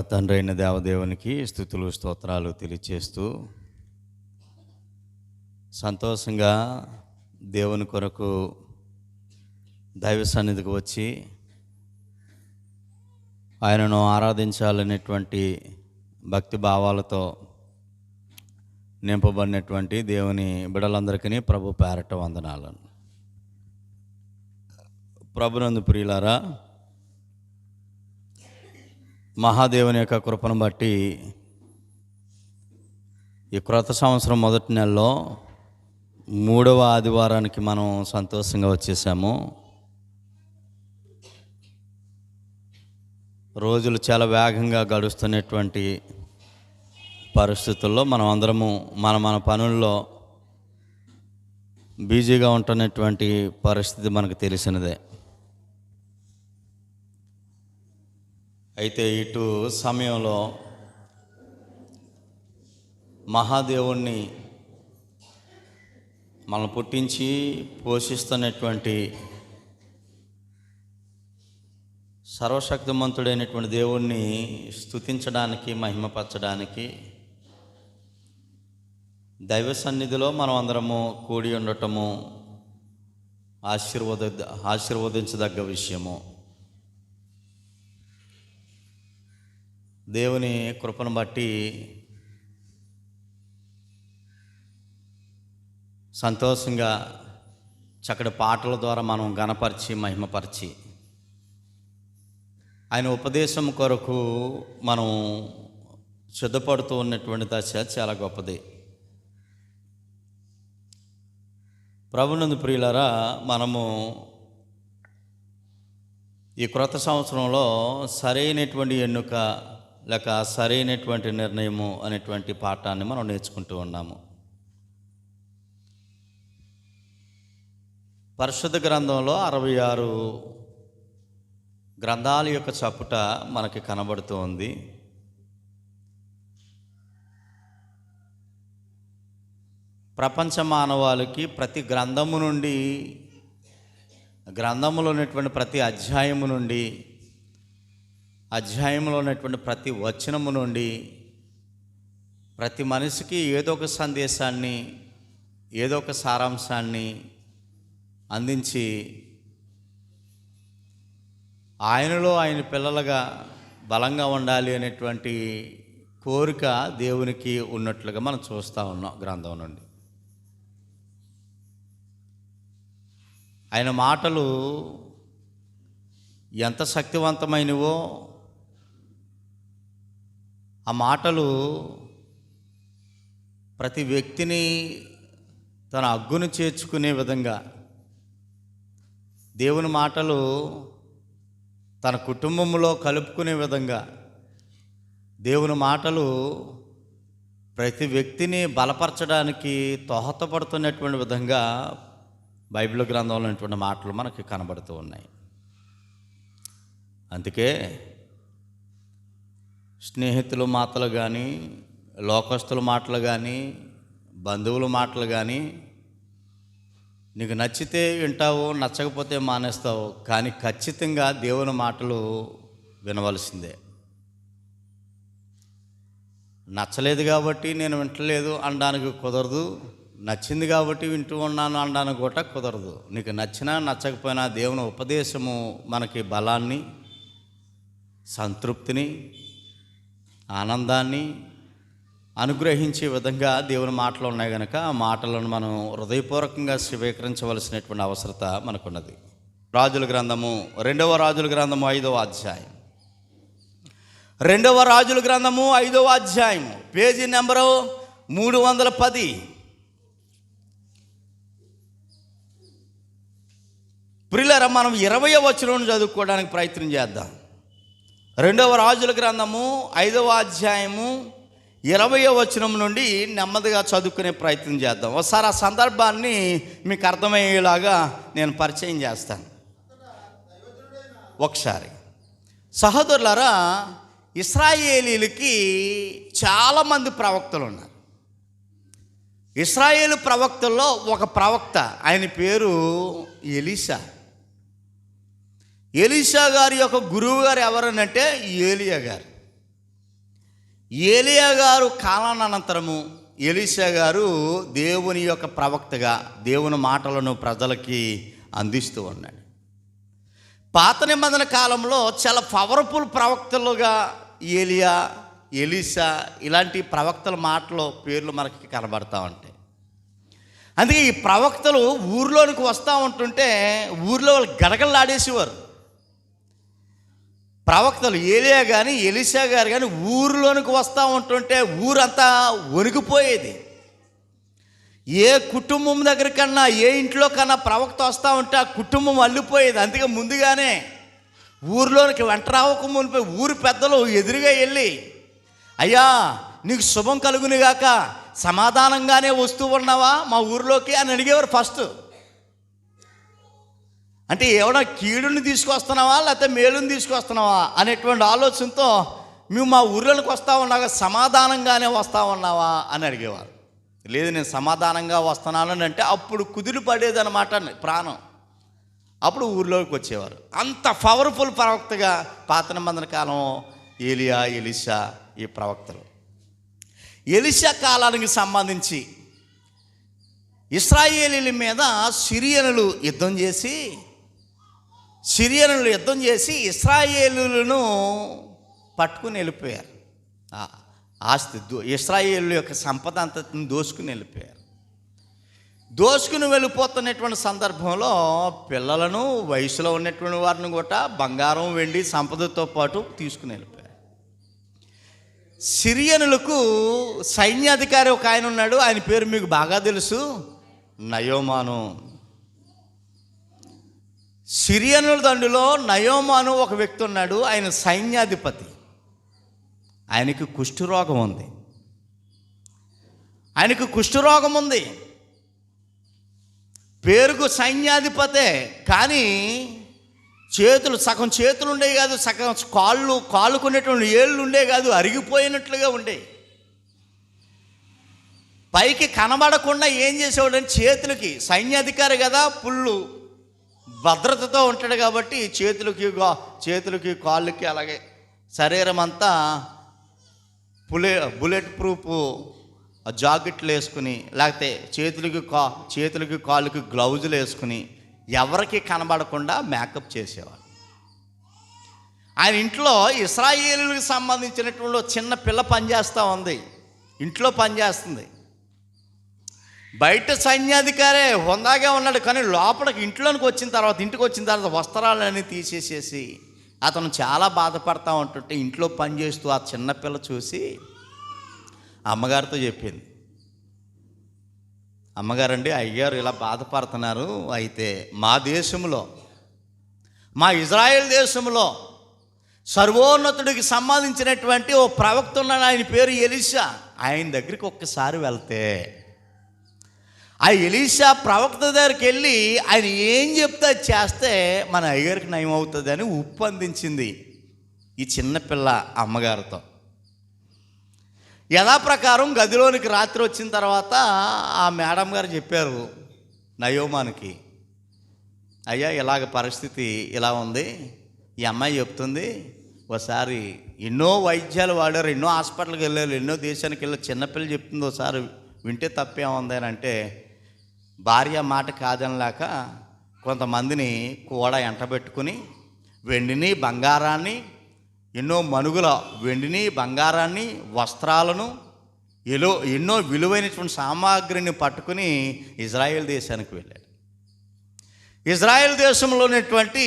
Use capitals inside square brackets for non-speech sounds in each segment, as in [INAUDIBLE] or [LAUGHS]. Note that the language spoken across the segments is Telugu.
తండ్రి అయిన దేవదేవునికి స్థుతులు స్తోత్రాలు తెలియచేస్తూ సంతోషంగా దేవుని కొరకు దైవ సన్నిధికి వచ్చి ఆయనను ఆరాధించాలనేటువంటి భక్తి భావాలతో నింపబడినటువంటి దేవుని బిడలందరికీ ప్రభు పేరట వందనాలను ప్రభునందు ప్రియులారా మహాదేవుని యొక్క కృపను బట్టి ఈ క్రొత్త సంవత్సరం మొదటి నెలలో మూడవ ఆదివారానికి మనం సంతోషంగా వచ్చేసాము. రోజులు చాలా వేగంగా గడుస్తున్నటువంటి పరిస్థితుల్లో మనం అందరము మన మన పనుల్లో బిజీగా ఉంటున్నటువంటి పరిస్థితి మనకు తెలిసినదే. అయితే ఇటు సమయంలో మహాదేవుణ్ణి మనం పుట్టించి పోషిస్తున్నటువంటి సర్వశక్తిమంతుడైనటువంటి దేవుణ్ణి స్తుతించడానికి మహిమపరచడానికి దైవ సన్నిధిలో మనం అందరము కూడి ఉండటము ఆశీర్వద ఆశీర్వదించదగ్గ విషయము. దేవుని కృపను బట్టి సంతోషంగా చక్కటి పాటల ద్వారా మనం గణపరిచి మహిమపరిచి ఆయన ఉపదేశం కొరకు మనం సిద్ధపడుతూ ఉన్నటువంటి దశ చాలా గొప్పది. ప్రభునందు ప్రియులరా మనము ఈ క్రొత్త సంవత్సరంలో సరైనటువంటి ఎన్నుక లేక సరైనటువంటి నిర్ణయము అనేటువంటి పాఠాన్ని మనం నేర్చుకుంటూ ఉన్నాము. పరిశుద్ధ గ్రంథంలో అరవై ఆరు గ్రంథాల యొక్క చప్పుట మనకి కనబడుతూ ఉంది. ప్రపంచ మానవాళికి ప్రతి గ్రంథము నుండి గ్రంథములో ఉన్నటువంటి ప్రతి అధ్యాయము నుండి అధ్యాయంలో ఉన్నటువంటి ప్రతి వచనము నుండి ప్రతి మనిషికి ఏదో ఒక సందేశాన్ని ఏదో ఒక సారాంశాన్ని అందించి ఆయనలో ఆయన పిల్లలుగా బలంగా ఉండాలి అనేటువంటి కోరిక దేవునికి ఉన్నట్లుగా మనం చూస్తూ ఉన్నాం గ్రంథం నుండి. ఆయన మాటలు ఎంత శక్తివంతమైనవో ఆ మాటలు ప్రతి వ్యక్తిని తన అగ్గును చేర్చుకునే విధంగా దేవుని మాటలు తన కుటుంబంలో కలుపుకునే విధంగా దేవుని మాటలు ప్రతి వ్యక్తిని బలపరచడానికి దోహదపడుతున్నటువంటి విధంగా బైబిల్ గ్రంథంలో ఉన్నటువంటి మాటలు మనకి కనబడుతూ ఉన్నాయి. అందుకే స్నేహితుల మాటలు కానీ లోకస్తుల మాటలు కానీ బంధువుల మాటలు కానీ నీకు నచ్చితే వింటావు నచ్చకపోతే మానేస్తావు. కానీ ఖచ్చితంగా దేవుని మాటలు వినవలసిందే. నచ్చలేదు కాబట్టి నేను వింటలేదు అనడానికి కుదరదు. నచ్చింది కాబట్టి వింటూ ఉన్నాను అనడానికి కూడా కుదరదు. నీకు నచ్చినా నచ్చకపోయినా దేవుని ఉపదేశము మనకి బలాన్ని సంతృప్తిని ఆనందాన్ని అనుగ్రహించే విధంగా దేవుని మాటలు ఉన్నాయి కనుక ఆ మాటలను మనం హృదయపూర్వకంగా స్వీకరించవలసినటువంటి అవసరత మనకున్నది. రాజుల గ్రంథము రెండవ రాజుల గ్రంథము ఐదవ అధ్యాయం రెండవ రాజుల గ్రంథము ఐదవ అధ్యాయం పేజీ నెంబరు మూడు వందల పది. ప్రిల్లర మనం ఇరవై వచనం చదువుకోవడానికి ప్రయత్నం చేద్దాం. రెండవ రాజుల గ్రంథము ఐదవ అధ్యాయము ఇరవై వచనం నుండి నెమ్మదిగా చదువుకునే ప్రయత్నం చేద్దాం. ఒకసారి ఆ సందర్భాన్ని మీకు అర్థమయ్యేలాగా నేను పరిచయం చేస్తాను. ఒకసారి. సహోదరులారా ఇస్రాయేలీలకి చాలామంది ప్రవక్తలు ఉన్నారు. ఇస్రాయేల్ ప్రవక్తల్లో ఒక ప్రవక్త ఆయన పేరు ఎలీసా ఎలీషా గారి యొక్క గురువు గారు ఎవరనంటే ఏలియా గారు. ఏలియా గారు కాలానంతరము ఎలీషా గారు దేవుని యొక్క ప్రవక్తగా దేవుని మాటలను ప్రజలకి అందిస్తూ ఉన్నాడు. పాత నిబంధన కాలంలో చాలా పవర్ఫుల్ ప్రవక్తలుగా ఏలియా ఎలీసా ఇలాంటి ప్రవక్తల మాటలు పేర్లు మనకి కనబడతా ఉంటాయి. అందుకే ఈ ప్రవక్తలు ఊర్లోనికి వస్తూ ఉంటుంటే ఊర్లో వాళ్ళు గడగడలాడేసేవారు. ప్రవక్తలు ఏలియా కానీ ఎలిసా గారు కానీ ఊరిలోనికి వస్తూ ఉంటుంటే ఊరంతా వణికిపోయేది. ఏ కుటుంబం దగ్గర కన్నా ఏ ఇంట్లో కన్నా ప్రవక్త వస్తూ ఉంటే ఆ కుటుంబం అల్లిపోయేది. అందుకే ముందుగానే ఊరిలోనికి వెంట రావక ఊరి పెద్దలు ఎదురుగా వెళ్ళి అయ్యా నీకు శుభం కలుగునిగాక సమాధానంగానే వస్తూ ఉన్నావా మా ఊరిలోకి? అని అడిగేవారు ఫస్ట్. అంటే ఏమైనా కీడుని తీసుకొస్తున్నావా లేకపోతే మేలుని తీసుకొస్తున్నావా అనేటువంటి ఆలోచనతో మేము మా ఊర్లోకి వస్తా ఉన్నాగా సమాధానంగానే వస్తా ఉన్నావా అని అడిగేవారు. లేదు నేను సమాధానంగా వస్తున్నాను అని అంటే అప్పుడు కుదిరి పడేదనమాట ప్రాణం. అప్పుడు ఊర్లోకి వచ్చేవారు. అంత పవర్ఫుల్ ప్రవక్తగా పాత నిబంధన కాలం ఏలియా ఎలిషా ఈ ప్రవక్తలు. ఎలిషా కాలానికి సంబంధించి ఇస్రాయేలీల మీద సిరియనులు యుద్ధం చేసి సిరియనులు యుద్ధం చేసి ఇస్రాయేలులను పట్టుకుని వెళ్ళిపోయారు. ఆస్తి దో- ఇస్రాయేలు యొక్క సంపద అంతటిని దోసుకుని వెళ్ళిపోయారు. దోసుకుని వెళ్ళిపోతున్నటువంటి సందర్భంలో పిల్లలను వయసులో ఉన్నటువంటి వారిని కూడా బంగారం వెండి సంపదతో పాటు తీసుకుని వెళ్ళిపోయారు. సిరియనులకు సైన్యాధికారి ఒక ఆయన ఉన్నాడు. ఆయన పేరు మీకు బాగా తెలుసు. నయోమాను. సిరియనుల దండులో నయోమాను ఒక వ్యక్తి ఉన్నాడు ఆయన సైన్యాధిపతి. ఆయనకి కుష్ఠరోగం ఉంది. ఆయనకు కుష్ఠరోగం ఉంది. పేరుకు సైన్యాధిపతే కానీ చేతులు సగం చేతులు ఉండేవి కాదు సగం కాళ్ళు కాలుకునేటువంటి ఏళ్ళు ఉండే కాదు అరిగిపోయినట్లుగా ఉండే. పైకి కనబడకుండా ఏం చేసేవాడని చేతులకి సైన్యాధికారి కదా పుల్లు. భద్రతతో ఉంటాడు కాబట్టి చేతులకి చేతులకి కాళ్ళకి అలాగే శరీరం అంతా బులే బుల్లెట్ ప్రూఫ్ జాకెట్లు వేసుకుని లేకపోతే చేతులకి కా చేతులకి కాళ్ళకి గ్లౌజులు వేసుకుని ఎవరికి కనబడకుండా మేకప్ చేసేవారు ఆయన ఇంట్లో ఇస్రాయేలుకి సంబంధించినటువంటి చిన్న పిల్ల పనిచేస్తూ ఉంది. ఇంట్లో పనిచేస్తుంది. బయట సైన్యాధికారే హుందాగా ఉన్నాడు కానీ లోపలికి ఇంట్లోనికి వచ్చిన తర్వాత ఇంటికి వచ్చిన తర్వాత వస్త్రాలన్నీ తీసేసేసి అతను చాలా బాధపడతా ఉంటుంటే ఇంట్లో పనిచేస్తూ ఆ చిన్నపిల్ల చూసి అమ్మగారితో చెప్పింది. అమ్మగారండి అయ్యారు ఇలా బాధపడుతున్నారు. అయితే మా దేశంలో మా ఇజ్రాయెల్ దేశంలో సర్వోన్నతుడికి సంబంధించినటువంటి ఓ ప్రవక్త ఉన్నాడు. ఆయన పేరు ఎలిషా. ఆయన దగ్గరికి ఒక్కసారి వెళ్తే ఆ ఎలీషా ప్రవక్త దగ్గరికి వెళ్ళి ఆయన ఏం చెప్తే అది చేస్తే మన అయ్యగారికి నయం అవుతుందని ఉప్పు అందించింది ఈ చిన్నపిల్ల అమ్మగారితో. యథాప్రకారం గదిలోనికి రాత్రి వచ్చిన తర్వాత ఆ మేడం గారు చెప్పారు నయోమానికి అయ్యా ఇలాగ పరిస్థితి ఇలా ఉంది. ఈ అమ్మాయి చెప్తుంది ఒకసారి ఎన్నో వైద్యాలు వాడారు ఎన్నో హాస్పిటల్కి వెళ్ళారు ఎన్నో దేశానికి వెళ్ళారు. చిన్నపిల్ల చెప్తుంది ఒకసారి వింటే తప్పేముంది అని అంటే భార్య మాట కాదనలాక కొంతమందిని కూడా ఎంటబెట్టుకుని వెండిని బంగారాన్ని ఎన్నో మనుగుల వెండిని బంగారాన్ని వస్త్రాలను ఎలో ఎన్నో విలువైనటువంటి సామాగ్రిని పట్టుకుని ఇజ్రాయెల్ దేశానికి వెళ్ళాడు. ఇజ్రాయెల్ దేశంలో ఉన్నటువంటి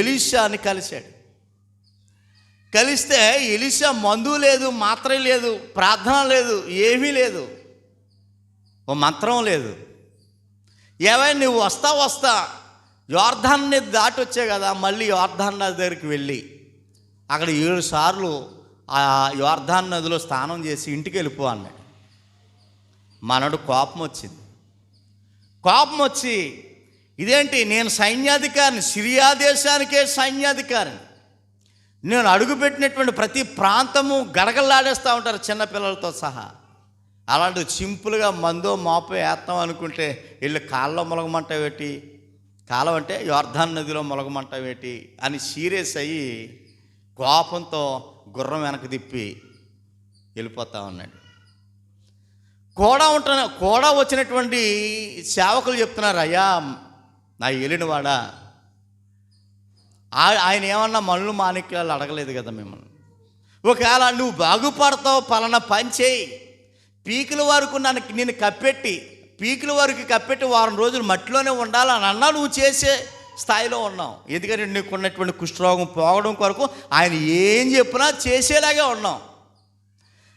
ఎలీషాని కలిశాడు. కలిస్తే ఎలీషా మందు లేదు మాత్రం లేదు ప్రార్థన లేదు ఏమీ లేదు ఓ మంత్రం లేదు. ఏవై నువ్వు వస్తా వస్తా. యోర్ధాన్ని దాటి వచ్చే కదా మళ్ళీ యోర్ధాన్ నది దగ్గరికి వెళ్ళి. అక్కడ ఏడు సార్లు ఆ యోర్ధాన్ నదిలో స్నానం చేసి ఇంటికి వెళ్ళిపో అన్నాడు. మనడు కోపం వచ్చింది. కోపం వచ్చి ఇదేంటి నేను సైన్యాధికారిని సిరియా దేశానికే సైన్యాధికారిని. నేను అడుగుపెట్టినటువంటి ప్రతి ప్రాంతము గడగల్లాడేస్తూ ఉంటారు చిన్నపిల్లలతో సహా. అలాంటి సింపుల్గా మందో మాపో వేస్తాం అనుకుంటే వీళ్ళు కాళ్ళలో మొలగమంటావేటి కాలం అంటే యోర్ధాన్ నదిలో మొలగమంటావేటి అని సీరియస్ అయ్యి కోపంతో గుర్రం వెనక తిప్పి వెళ్ళిపోతా ఉన్నాడు. కూడా ఉంటున్న కూడా వచ్చినటువంటి సేవకులు చెప్తున్నారు అయ్యా నా ఏలినవాడా ఆ- ఆయన ఏమన్నా మనులు మాణిక్యాలు అడగలేదు కదా మిమ్మల్ని. ఒకవేళ నువ్వు బాగుపడతావు పలానా పని చేయి. పీకుల వరకు నన్ను నేను కప్పెట్టి పీకుల వరకు కప్పెట్టి వారం రోజులు మట్టిలోనే ఉండాలని అన్నా నువ్వు చేసే స్థాయిలో ఉన్నావు. ఎందుకంటే నీకు ఉన్నటువంటి కుష్ఠరోగం పోవడం కొరకు ఆయన ఏం చెప్పినా చేసేలాగే ఉన్నాం.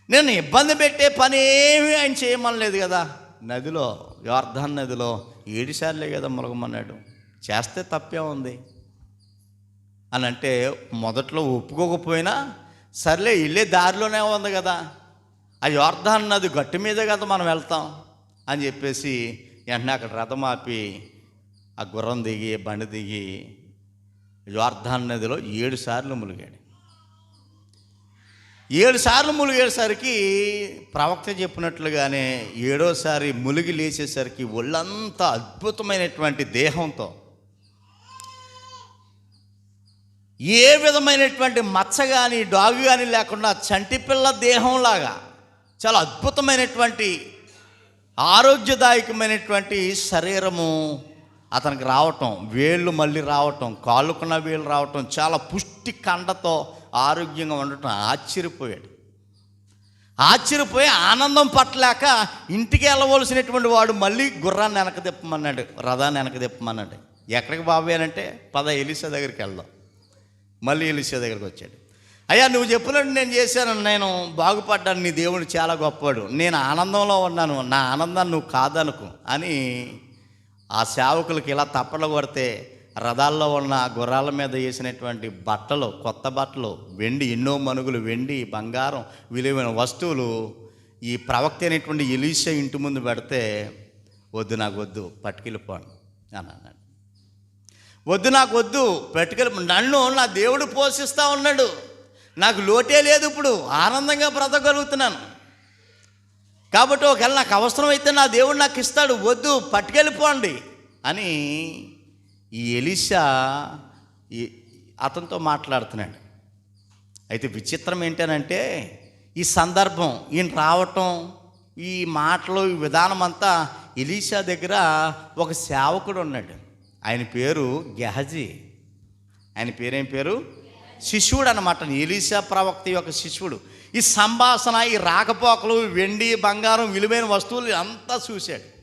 నేను ఇబ్బంది పెట్టే పని ఏమీ ఆయన చేయమనలేదు కదా. నదిలో యోర్ధాన్ నదిలో ఏడుసార్లే కదా ములగమన్నాడు చేస్తే తప్పే ఉంది. అని అంటే మొదట్లో ఒప్పుకోకపోయినా సర్లే వెళ్ళే దారిలోనే ఉంది కదా. ఆ యోర్ధాన్ నది గట్టు మీదే కదా మనం వెళ్తాం అని చెప్పేసి వెంటనే అక్కడ రథం ఆపి ఆ గుర్రం దిగి బండి దిగి యోర్ధాన్ నదిలో ఏడు సార్లు ములిగాడు. ఏడు సార్లు ములిగేసరికి ప్రవక్త చెప్పినట్లుగానే ఏడోసారి ములిగి లేచేసరికి ఒళ్ళంతా అద్భుతమైనటువంటి దేహంతో ఏ విధమైనటువంటి మచ్చ కానీ డాగు కానీ లేకుండా చంటిపిల్ల దేహంలాగా చాలా అద్భుతమైనటువంటి ఆరోగ్యదాయకమైనటువంటి శరీరము అతనికి రావటం వేళ్ళు మళ్ళీ రావటం కాళ్ళుకున్న వేళ్ళు రావటం చాలా పుష్టి కండతో ఆరోగ్యంగా ఉండటం ఆశ్చర్యపోయాడు. ఆశ్చర్యపోయి ఆనందం పట్టలేక ఇంటికి వెళ్ళవలసినటువంటి వాడు మళ్ళీ గుర్రాన్ని వెనక తిప్పమన్నాడు రథాన్ని వెనక తిప్పమన్నాడు. ఎక్కడికి బాబాయ్ అంటే పద ఎలిసా దగ్గరికి వెళ్దాం. మళ్ళీ ఎలిసా దగ్గరికి వచ్చాడు. అయ్యా నువ్వు చెప్పినట్టు నేను చేశాను. నేను బాగుపడ్డాను. నీ దేవుడు చాలా గొప్పవాడు. నేను ఆనందంలో ఉన్నాను. నా ఆనందాన్ని నువ్వు కాదనుకు. అని ఆ సేవకులకి ఇలా తప్పలు కొడితే రథాల్లో ఉన్న గుర్రాల మీద వేసినటువంటి బట్టలు కొత్త బట్టలు వెండి ఎన్నో మనుగులు వెండి బంగారం విలువైన వస్తువులు ఈ ప్రవక్త అయినటువంటి ఎలీషా ఇంటి ముందు పెడితే వద్దు నాకు వద్దు పట్టుకెళ్ళిపోను అని అన్నాడు. వద్దు నాకు వద్దు పెట్టుకెళ్ళి నన్ను నా దేవుడు పోషిస్తూ ఉన్నాడు. నాకు లోటే లేదు ఇప్పుడు ఆనందంగా బ్రతకగలుగుతున్నాను. కాబట్టి ఒకవేళ నాకు అవసరమైతే నా దేవుడు నాకు ఇస్తాడు వద్దు పట్టుకెళ్ళిపోండి అని ఈ ఎలిషా అతనితో మాట్లాడుతున్నాడు. అయితే విచిత్రం ఏంటనంటే ఈ సందర్భం ఈయన రావటం ఈ మాటలు ఈ విధానం అంతా ఎలీషా దగ్గర ఒక సేవకుడు ఉన్నాడు. ఆయన పేరు గెహజీ. ఆయన పేరేం పేరు? శిష్యుడు అనమాట ఎలీసా ప్రవక్త యొక్క శిష్యుడు. ఈ సంభాషణ ఈ రాకపోకలు వెండి బంగారం విలువైన వస్తువులు అంతా చూశాడు.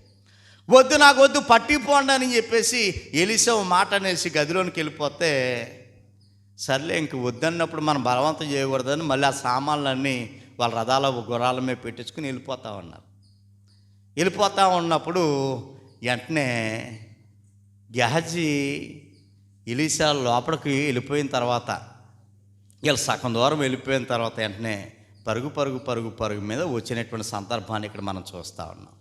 వద్దు నాకు వద్దు పట్టిపోండి అని చెప్పేసి ఎలిసా మాట అనేసి గదిలోనికి వెళ్ళిపోతే సర్లే ఇంక వద్దన్నప్పుడు మనం బలవంతం చేయకూడదని మళ్ళీ ఆ సామాన్లన్నీ వాళ్ళ రథాల గుర్రాల మీద పెట్టించుకుని వెళ్ళిపోతా ఉన్నారు. వెళ్ళిపోతా ఉన్నప్పుడు వెంటనే గెహజీ ఇలీసా లోపలికి వెళ్ళిపోయిన తర్వాత ఇలా సగం దూరం వెళ్ళిపోయిన తర్వాత వెంటనే పరుగు పరుగు పరుగు పరుగు మీద వచ్చినటువంటి సందర్భాన్ని ఇక్కడ మనం చూస్తూ ఉన్నాం.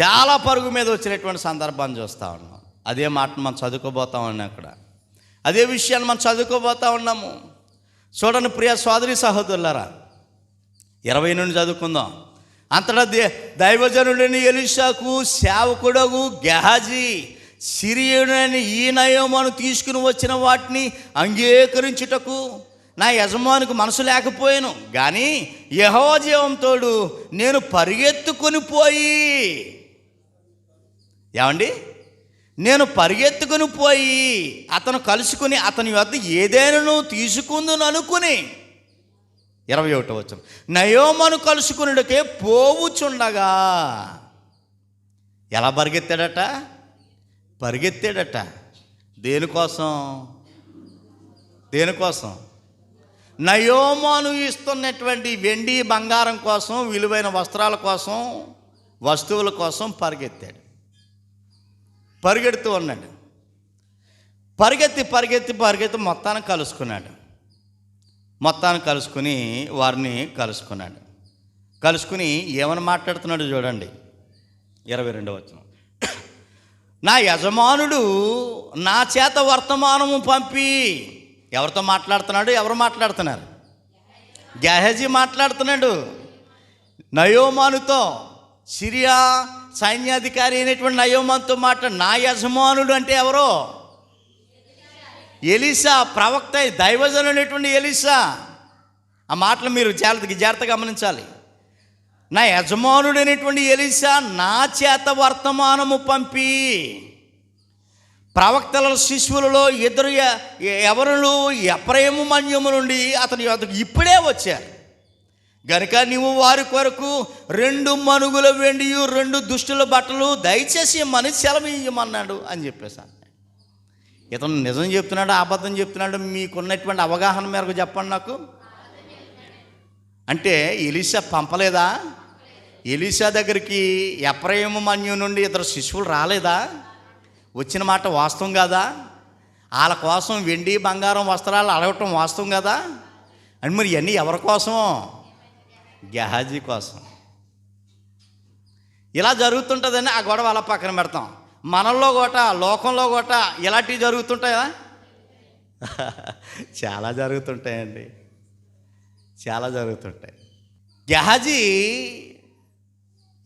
చాలా పరుగు మీద వచ్చినటువంటి సందర్భాన్ని చూస్తూ ఉన్నాం. అదే మాట మనం చదువుకోబోతా ఉన్నాం అక్కడ అదే విషయాన్ని మనం చదువుకోబోతా ఉన్నాము. చూడండి ప్రియ సోదరి సహోదరులారా ఇరవై నుండి చదువుకుందాం. అంతటా దే దైవజనుడని ఎలిషాకు సేవకుడగు గెహాజీ సిరియుడని ఈ నయోమాను తీసుకుని వచ్చిన వాటిని అంగీకరించుటకు నా యజమానికి మనసు లేకపోయాను కానీ యహోజీవంతోడు నేను పరిగెత్తుకొని పోయి. ఏమండి? నేను పరిగెత్తుకుని పోయి అతను కలుసుకుని అతని వద్ద ఏదైనాను తీసుకుందును అనుకుని. ఇరవై ఒకటో వచ్చం నయోమను కలుసుకున్నడకే పోవుచుండగా. ఎలా పరిగెత్తాడట? పరిగెత్తాడట. దేనికోసం? దేనికోసం? నయోమాను ఇస్తున్నటువంటి వెండి బంగారం కోసం విలువైన వస్త్రాల కోసం వస్తువుల కోసం పరిగెత్తాడు. పరిగెడుతూ ఉన్నాడు. పరిగెత్తి పరిగెత్తి పరిగెత్తి మొత్తాన్ని కలుసుకున్నాడు. మొత్తాన్ని కలుసుకుని వారిని కలుసుకున్నాడు. కలుసుకుని ఏమని మాట్లాడుతున్నాడు చూడండి. ఇరవై రెండవ వచ్చిన నా యజమానుడు నా చేత వర్తమానము పంపి ఎవరితో మాట్లాడుతున్నాడు? ఎవరు మాట్లాడుతున్నారు? గెహజీ మాట్లాడుతున్నాడు. నయోమానుతో సిరియా సైన్యాధికారి అయినటువంటి నయోమాన్తో మాట్లాడు నా యజమానుడు అంటే ఎవరో? ఎలిసా ప్రవక్త దైవజనుడైనటువంటి ఎలిసా. ఆ మాటలు మీరు జాగ్రత్తగా జాగ్రత్తగా గమనించాలి. నా యజమానుడు అనేటువంటి ఎలిసా నా చేత వర్తమానము పంపి. ప్రవక్తల శిశువులలో ఇద్దరు ఎ- ఎవరులు? ఎప్రయము మన్యము నుండి అతని యొద్దకు ఇప్పుడే వచ్చారు. గనుక నీవు వారి కొరకు రెండు మనుగుల వెండియు రెండు దుష్టుల బట్టలు దయచేసి ఇమ్మని సెలవు ఇయ్యమన్నాడు అని చెప్పేశాను ఇతను నిజం చెప్తున్నాడు అబద్ధం చెప్తున్నాడు మీకున్నటువంటి అవగాహన మేరకు చెప్పండి నాకు. అంటే ఎలీషా పంపలేదా? ఎలీషా దగ్గరికి ఎప్రయము మన్యు నుండి ఇద్దరు శిశువులు రాలేదా? వచ్చిన మాట వాస్తవం కాదా? వాళ్ళ కోసం వెండి బంగారం వస్త్రాలు అడగటం వాస్తవం కదా? అని మరి ఇవన్నీ ఎవరి కోసం గెహాజీ కోసం. ఇలా జరుగుతుంటుందని ఆ గొడవ అలా పక్కన పెడతాం. మనల్లో గోట లోకంలో గోట ఇలాంటివి జరుగుతుంటాయా? [LAUGHS] చాలా జరుగుతుంటాయండి. చాలా జరుగుతుంటాయి. గెహాజీ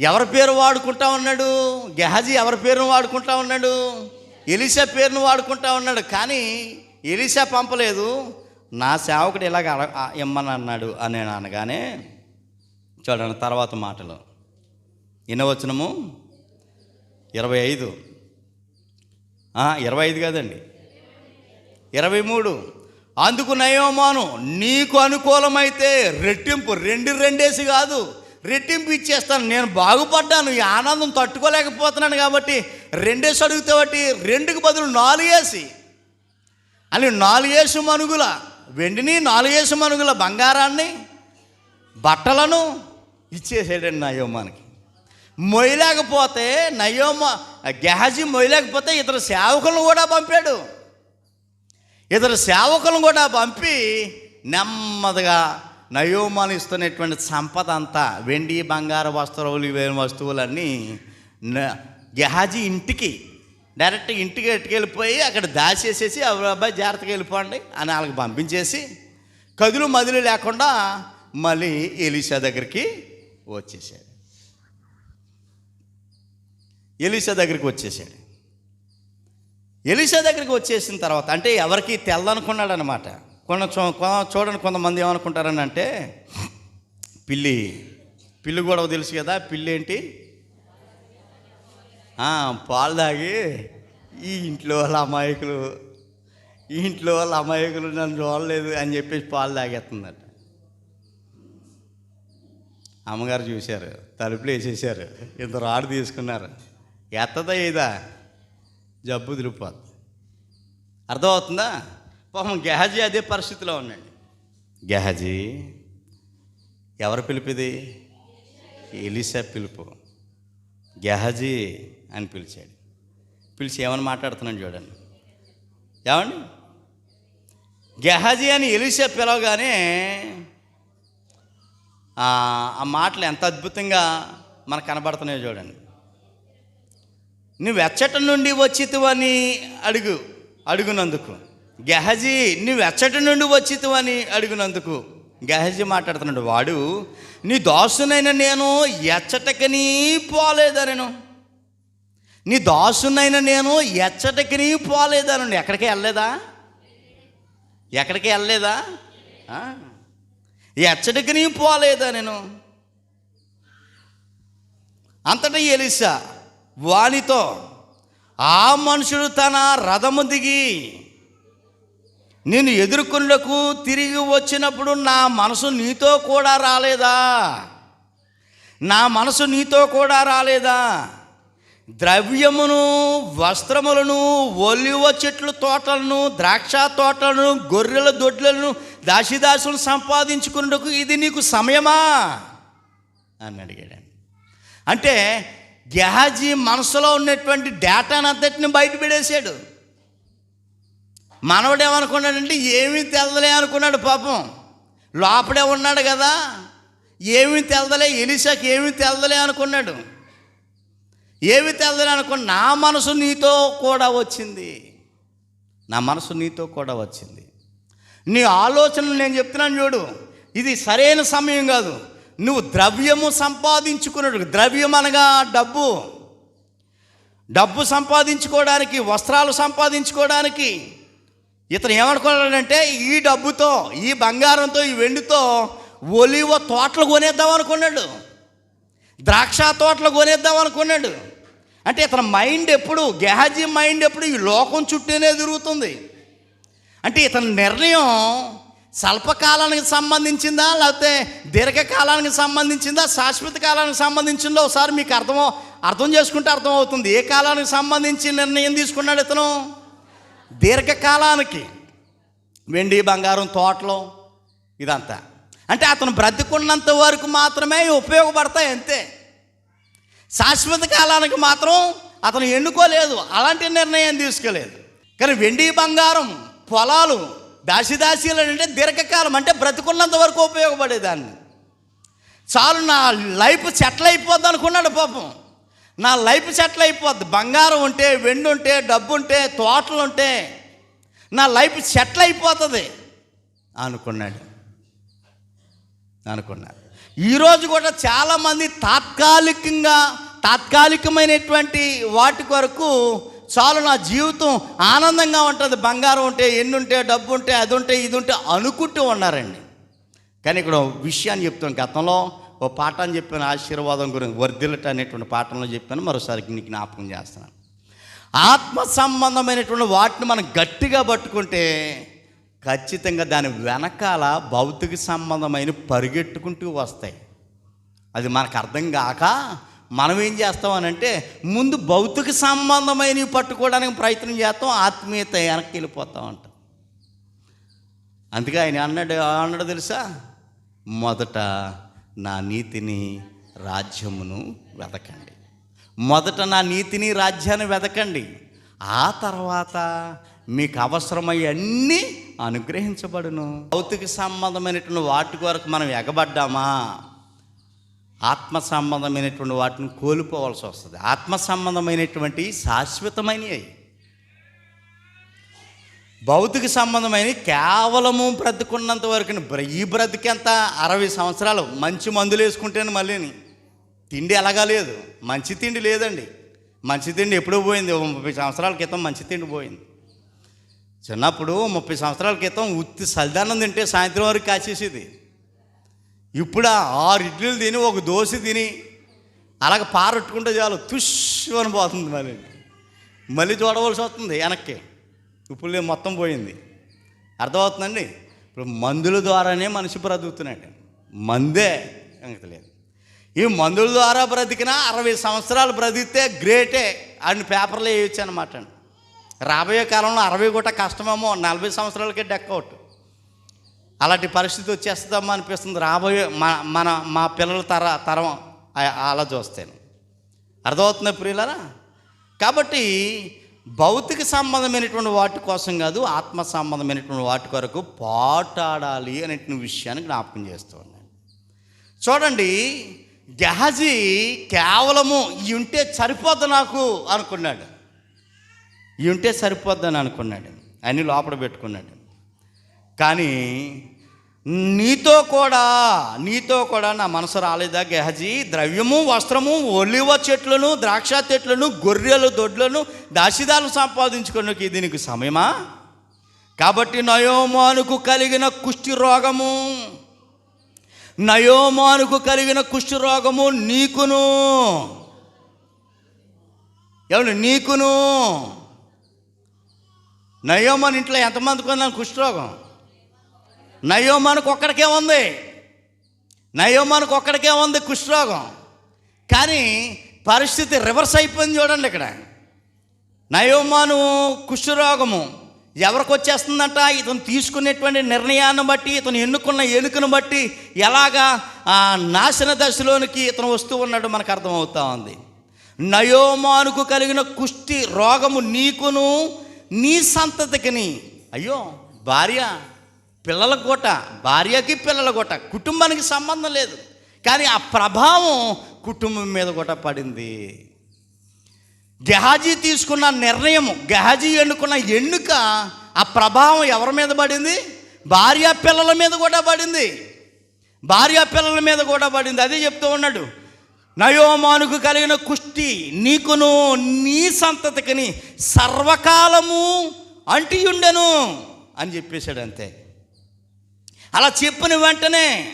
ఎవరి పేరు వాడుకుంటా ఉన్నాడు? గెహజీ ఎవరి పేరును వాడుకుంటా ఉన్నాడు? ఎలిసా పేరును వాడుకుంటా ఉన్నాడు. కానీ ఎలిసా పంపలేదు. నా సేవకుడు ఇలాగ అడ- ఇమ్మని అన్నాడు అని నేను అనగానే చూడండి తర్వాత మాటలు. ఇన్నవచనము ఇరవై ఐదు. ఇరవై ఐదు కాదండి. ఇరవై మూడు. అందుకు నయోమాను నీకు అనుకూలమైతే రెట్టింపు రెండు రెండేసి కాదు. రెట్టింపు ఇచ్చేస్తాను. నేను బాగుపడ్డాను ఈ ఆనందం తట్టుకోలేకపోతున్నాను కాబట్టి రెండేసి అడిగితే బట్టి రెండుకి బదులు నాలుగేసి. అని నాలుగేసి మనుగుల వెండిని నాలుగేసి మనుగుల బంగారాన్ని బట్టలను ఇచ్చేసాడండి నయోమానికి మొయ్యలేకపోతే నయోమ గెహజీ మొయ్యలేకపోతే ఇతర సేవకులను కూడా పంపాడు. ఇతర సేవకులను కూడా పంపి నెమ్మదిగా నయోమాలు ఇస్తున్నటువంటి సంపద అంతా వెండి బంగారు వస్త్రములు ఇవేమి వస్తువులన్నీ గెహాజీ ఇంటికి డైరెక్ట్ ఇంటికి ఎట్టుకెళ్ళిపోయి అక్కడ దాచేసేసి అబ్బాయి జాగ్రత్తగా వెళ్ళిపోండి అని వాళ్ళకి పంపించేసి కదులు మదులు లేకుండా మళ్ళీ ఎలీషా దగ్గరికి వచ్చేసాడు ఎలీషా దగ్గరికి వచ్చేసాడు ఎలీషా దగ్గరికి వచ్చేసిన తర్వాత అంటే ఎవరికి తెల్లనుకున్నాడు అనమాట కొన చూ- కొ- చూడండి కొంతమంది ఏమనుకుంటారని అంటే పిల్లి పిల్లి కూడా తెలుసు కదా పిల్లి ఏంటి? పాలు తాగి ఈ ఇంట్లో వాళ్ళ అమాయకులు ఈ ఇంట్లో వాళ్ళ అమాయకులు నన్ను చూడలేదు అని చెప్పేసి పాలు తాగేస్తుందట. అమ్మగారు చూశారు తలుపులు వేసేసారు ఇంత రాడు తీసుకున్నారు. ఎత్తదా ఏదా జబ్బు తిరిగిపోద్ది అర్థమవుతుందా? పాపం గెహజీ అదే పరిస్థితిలో ఉన్నాడు గెహజీ ఎవరు పిలిపిది ఎలిసా పిలుపు. గెహజీ అని పిలిచాడు. పిలిచి ఏమని మాట్లాడుతున్నాను చూడండి. ఏమండి? గెహజీ అని ఎలిసా పిలవగానే ఆ మాటలు ఎంత అద్భుతంగా మనకు కనబడుతున్నాయో చూడండి. నువ్వు ఎచ్చట నుండి వచ్చితువని అడుగు అడుగునందుకు. గెహజీ నువ్వు ఎచ్చట నుండి వచ్చితువని అడిగినందుకు గెహజీ మాట్లాడుతున్నాడు వాడు నీ దాసునైన నేను ఎచ్చటకని పోలేదనను. నీ దాసునైన నేను ఎచ్చటకని పోలేదనను. ఎక్కడికి వెళ్ళలేదా? ఎక్కడికి వెళ్ళలేదా? ఆ? ఎచ్చటికి పోలేదా నేను అంతటా ఎలిసా వానితో ఆ మనుషుడు తన రథము దిగి నేను ఎదుర్కొన్నకు తిరిగి వచ్చినప్పుడు నా మనసు నీతో కూడా రాలేదా? నా మనసు నీతో కూడా రాలేదా? ద్రవ్యమును వస్త్రములను ఒలివ చెట్లు తోటలను ద్రాక్ష తోటలను గొర్రెల దొడ్లను దాసిదాసులను సంపాదించుకున్నకు ఇది నీకు సమయమా? అని అడిగాడు అంటే గెహాజీ మనసులో ఉన్నటువంటి డేటాను అంతటిని బయట పెడేశాడు మనవడు ఏమనుకున్నాడంటే ఏమీ తెల్లలే అనుకున్నాడు పాపం. లోపడే ఉన్నాడు కదా. ఏమీ తెలదలే ఎలిసాకి ఏమీ తెలదలే అనుకున్నాడు. ఏమి తెలదలే అనుకున్నా నా మనసు నీతో కూడా వచ్చింది. నా మనసు నీతో కూడా వచ్చింది. నీ ఆలోచనలు నేను చెప్తున్నాను చూడు. ఇది సరైన సమయం కాదు. నువ్వు ద్రవ్యము సంపాదించుకున్నాడు. ద్రవ్యం అనగా డబ్బు. డబ్బు సంపాదించుకోవడానికి వస్త్రాలు సంపాదించుకోవడానికి ఇతను ఏమనుకున్నాడంటే ఈ డబ్బుతో ఈ బంగారంతో ఈ వెండితో ఒలివ తోటలు కొనేద్దాం అనుకున్నాడు. ద్రాక్ష తోటలు కొనేద్దాం అనుకున్నాడు. అంటే ఇతని మైండ్ ఎప్పుడు గెహాజీ మైండ్ ఎప్పుడు ఈ లోకం చుట్టూనే తిరుగుతుంది. అంటే ఇతని నిర్ణయం స్వల్పకాలానికి సంబంధించిందా లేకపోతే దీర్ఘకాలానికి సంబంధించిందా శాశ్వత కాలానికి సంబంధించిందో ఒకసారి మీకు అర్థం అర్థం చేసుకుంటే అర్థమవుతుంది. ఏ కాలానికి సంబంధించి నిర్ణయం తీసుకున్నాడు ఇతను? దీర్ఘకాలానికి వెండి బంగారం తోటలు ఇదంతా. అంటే అతను బ్రతికున్నంత వరకు మాత్రమే ఉపయోగపడతాయి అంతే. శాశ్వత కాలానికి మాత్రం అతను ఎన్నుకోలేదు అలాంటి నిర్ణయం తీసుకోలేదు. కానీ వెండి బంగారం పొలాలు దాసిదాసీలు అంటే దీర్ఘకాలం అంటే బ్రతికున్నంత వరకు ఉపయోగపడేదాన్ని. చాలు నా లైఫ్ సెటిల్ అయిపోద్ది అనుకున్నాడు పాపం. నా లైఫ్ సెటిల్ అయిపోద్ది. బంగారం ఉంటే వెండి ఉంటే డబ్బు ఉంటే తోటలు ఉంటే నా లైఫ్ సెటిల్ అయిపోతుంది. అనుకున్నాడు. అనుకున్నాడు. ఈరోజు కూడా చాలామంది తాత్కాలికంగా తాత్కాలికమైనటువంటి వాటి కొరకు చాలు నా జీవితం ఆనందంగా ఉంటుంది. బంగారం ఉంటే ఎన్ని ఉంటే డబ్బు ఉంటే అది ఉంటే ఇది ఉంటే అనుకుంటూ ఉన్నారండి. కానీ ఇక్కడ విషయాన్ని చెప్తాం. గతంలో ఓ పాఠాన్ని చెప్పాను ఆశీర్వాదం గురించి వర్ధిల్లట అనేటువంటి పాఠంలో చెప్పాను మరోసారి నీకు జ్ఞాపకం చేస్తున్నాను. ఆత్మ సంబంధమైనటువంటి వాటిని మనం గట్టిగా పట్టుకుంటే ఖచ్చితంగా దాని వెనకాల భౌతిక సంబంధమైన పరిగెట్టుకుంటూ వస్తాయి. అది మనకు అర్థం కాక మనం ఏం చేస్తాం ముందు భౌతిక సంబంధమైనవి పట్టుకోవడానికి ప్రయత్నం చేస్తాం ఆత్మీయత వెనక్కి వెళ్ళిపోతాం అంట. అందుకే ఆయన అన్నాడు అన్నాడు తెలుసా? మొదట నా నీతిని రాజ్యమును వెతకండి మొదట నా నీతిని రాజ్యాన్ని వెతకండి ఆ తర్వాత మీకు అవసరమయ్యే అన్నీ అనుగ్రహించబడును. భౌతిక సంబంధమైనటువంటి వాటి కొరకు మనం ఎగబడ్డామా? ఆత్మ సంబంధమైనటువంటి వాటిని కోల్పోవాల్సి వస్తుంది. ఆత్మ సంబంధమైనటువంటి శాశ్వతమైనవి భౌతిక సంబంధమైన కేవలము బ్రతుకున్నంత వరకు ఈ బ్రతికెంత? అరవై సంవత్సరాలు. మంచి మందులు వేసుకుంటేనే మళ్ళీని. తిండి ఎలాగా లేదు. మంచి తిండి లేదండి. మంచి తిండి ఎప్పుడో పోయింది. ముప్పై సంవత్సరాల క్రితం మంచి తిండి పోయింది. చిన్నప్పుడు ముప్పై సంవత్సరాల క్రితం ఉత్తి సల్దానం తింటే సాయంత్రం వరకు కాచేసేది. ఇప్పుడు ఆరు ఇడ్లీలు తిని ఒక దోశ తిని అలాగ పారట్టుకుంటే చాలు తుష్ అని పోతుంది మళ్ళీ మళ్ళీ చూడవలసి వస్తుంది వెనక్కి. ఇప్పుడు మొత్తం పోయింది. అర్థమవుతుందండి? ఇప్పుడు మందుల ద్వారానే మనిషి బ్రతుకుతున్నాడు. మందే సంగతి లేదు. ఈ మందుల ద్వారా బ్రతికినా అరవై సంవత్సరాలు బ్రతికితే గ్రేటే. అని పేపర్లో వేయచ్చు అనమాట రాబోయే కాలంలో అరవై కూడా కష్టమేమో. నలభై సంవత్సరాలకే డెక్అవుట్ అలాంటి పరిస్థితి వచ్చేస్తుందమ్మా అనిపిస్తుంది. రాబోయే మన మన మా పిల్లల తర తరం అలా చూస్తాను అర్థమవుతుంది ప్రియులరా? కాబట్టి భౌతిక సంబంధమైనటువంటి వాటి కోసం కాదు ఆత్మ సంబంధమైనటువంటి వాటి కొరకు పాటాడాలి అనేటువంటి విషయాన్ని జ్ఞాపకం చేస్తూ ఉన్నాను చూడండి గెహజీ కేవలము ఇవి ఉంటే సరిపోద్ది నాకు అనుకున్నాడు. ఇవి ఉంటే సరిపోద్దని అనుకున్నాడు. అన్ని లోపల పెట్టుకున్నాడు. కానీ నీతో కూడా నీతో కూడా నా మనసు రాలేదా గెహజీ? ద్రవ్యము వస్త్రము ఒలివ చెట్లను ద్రాక్ష చెట్లను గొర్రెలు దొడ్లను దాసిదాలు సంపాదించుకున్నకి దీనికి సమయమా? కాబట్టి నయోమానుకు కలిగిన కుష్టి రోగము నయోమానుకు కలిగిన కుష్టి రోగము నీకును. ఎవడు నీకును? నయోమాన్ ఇంట్లో ఎంతమందికి ఉన్నాను కుష్ఠరోగం నయోమానికి ఒక్కడికే ఉంది. నయోమానికి ఒక్కడికే ఉంది కుష్ఠరోగం. కానీ పరిస్థితి రివర్స్ అయిపోయింది చూడండి ఇక్కడ. నయోమాను కుష్ఠరోగము ఎవరికి వచ్చేస్తుందంట ఇతను తీసుకునేటువంటి నిర్ణయాన్ని బట్టి ఇతను ఎన్నుకున్న ఎన్నికను బట్టి ఎలాగా ఆ నాశన దశలోనికి ఇతను వస్తూ ఉన్నాడు మనకు అర్థమవుతా ఉంది. నయోమానుకు కలిగిన కుష్టి రోగము నీకును నీ సంతతికిని. అయ్యో భార్య. పిల్లల గోట భార్యకి పిల్లల గోట కుటుంబానికి సంబంధం లేదు. కానీ ఆ ప్రభావం కుటుంబం మీద కూడా పడింది. గెహాజీ తీసుకున్న నిర్ణయం గెహాజీ ఎన్నుకున్న ఎన్నుక ఆ ప్రభావం ఎవరి మీద పడింది? భార్య పిల్లల మీద కూడా పడింది. భార్య పిల్లల మీద కూడా పడింది. అదే చెప్తూ ఉన్నాడు. నయోమానుకు కలిగిన కుష్టి నీకును నీ సంతతికిని సర్వకాలము అంటియుండెను అని చెప్పేశాడు అంతే. అలా చెప్పిన వెంటనే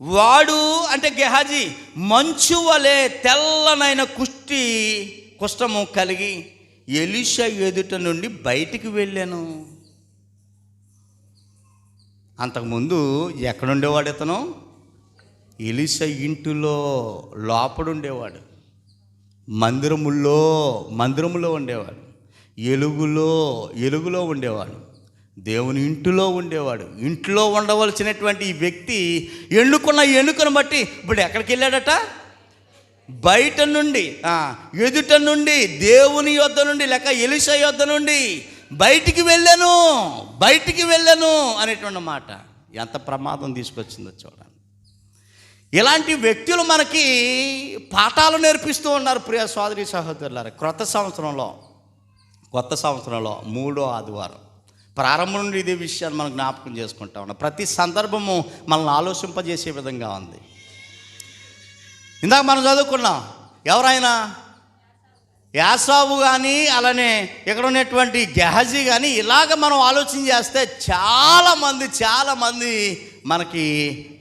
వాడు అంటే గెహాజీ మంచు వలె తెల్లనైన కుష్టి కుష్టము కలిగి ఎలిషా ఎదుట నుండి బయటికి వెళ్ళాను. అంతకుముందు ఎక్కడుండేవాడు ఇతను? ఎలిషా ఇంటిలో లోపడుండేవాడు. మందిరముల్లో మందిరములో ఉండేవాడు. ఎలుగులో ఎలుగులో ఉండేవాడు. దేవుని ఇంటిలో ఉండేవాడు. ఇంట్లో ఉండవలసినటువంటి ఈ వ్యక్తి ఎన్నుకున్న ఎన్నుకను బట్టి ఇప్పుడు ఎక్కడికి వెళ్ళాడట? బయట నుండి ఎదుట నుండి దేవుని యొద్ద నుండి లేక ఎలిష యొద్ద నుండి బయటికి వెళ్ళాను బయటికి వెళ్ళాను అనేటువంటి మాట. ఎంత ప్రమాదం తీసుకొచ్చిందో చూడండి. ఇలాంటి వ్యక్తులు మనకి పాఠాలు నేర్పిస్తూ ఉన్నారు ప్రియ సోదరి సహోదరులారు. క్రొత్త సంవత్సరంలో కొత్త సంవత్సరంలో మూడో ఆదివారం. ప్రారంభం నుండి ఇదే విషయాన్ని మనం జ్ఞాపకం చేసుకుంటా ఉన్నాం. ప్రతి సందర్భము మనల్ని ఆలోచింపజేసే విధంగా ఉంది. ఇందాక మనం చదువుకున్నాం ఎవరైనా యాసాబు కానీ అలానే ఇక్కడ ఉన్నటువంటి గెహజీ కానీ ఇలాగ మనం ఆలోచన చేస్తే చాలామంది చాలామంది మనకి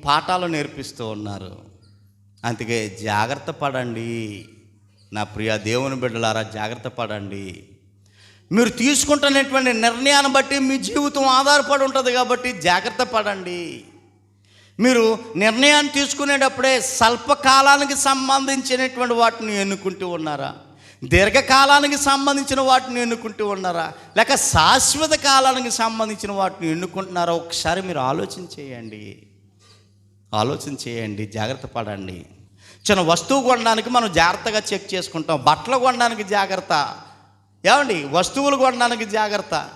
పాఠాలు నేర్పిస్తూ ఉన్నారు. అందుకే జాగ్రత్త పడండి. నా ప్రియ దేవుని బిడ్డలారా జాగ్రత్త పడండి. మీరు తీసుకుంటున్నటువంటి నిర్ణయాన్ని బట్టి మీ జీవితం ఆధారపడి ఉంటుంది కాబట్టి జాగ్రత్త పడండి. మీరు నిర్ణయాన్ని తీసుకునేటప్పుడే స్వల్పకాలానికి సంబంధించినటువంటి వాటిని ఎన్నుకుంటూ ఉన్నారా? దీర్ఘకాలానికి సంబంధించిన వాటిని ఎన్నుకుంటూ ఉన్నారా? లేక శాశ్వత కాలానికి సంబంధించిన వాటిని ఎన్నుకుంటున్నారా? ఒకసారి మీరు ఆలోచన చేయండి. ఆలోచన చేయండి జాగ్రత్త పడండి. చిన్న వస్తువు కొనడానికి మనం జాగ్రత్తగా చెక్ చేసుకుంటాం. బట్టలు కొనడానికి జాగ్రత్త. ఏమండి వస్తువులు కొనడానికి జాగ్రత్త.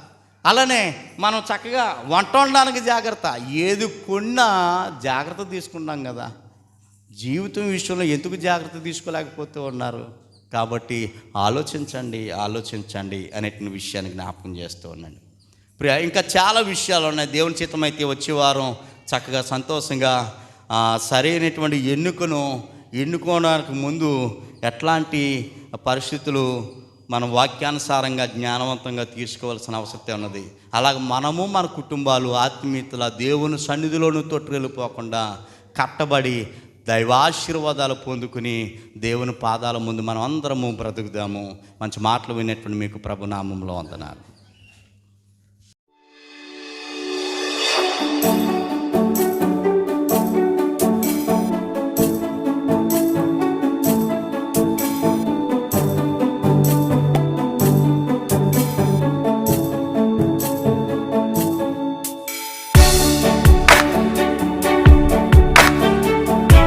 అలానే మనం చక్కగా వంట వండడానికి జాగ్రత్త. ఏది కొన్నా జాగ్రత్త తీసుకుంటాం కదా. జీవితం విషయంలో ఎందుకు జాగ్రత్త తీసుకోలేకపోతూ ఉన్నారు? కాబట్టి ఆలోచించండి ఆలోచించండి అనేటి విషయాన్ని జ్ఞాపకం చేస్తూ ఉన్నాను ప్రియ ఇంకా చాలా విషయాలు ఉన్నాయి. దేవుని చిత్తం అయితే వచ్చే వారం చక్కగా సంతోషంగా సరైనటువంటి ఎన్నుకను ఎన్నుకోవడానికి ముందు ఎట్లాంటి పరిస్థితులు మనం వాక్యానుసారంగా జ్ఞానవంతంగా తీసుకోవాల్సిన అవసరం ఉన్నది. అలాగే మనము మన కుటుంబాలు ఆత్మీయతల దేవుని సన్నిధిలోనూ తొట్టుకెళ్ళిపోకుండా కట్టబడి దైవాశీర్వాదాలు పొందుకుని దేవుని పాదాల ముందు మనం అందరము బ్రతుకుదాము. మంచి మాటలు వినేటువంటి మీకు ప్రభునామంలో వందనాలు.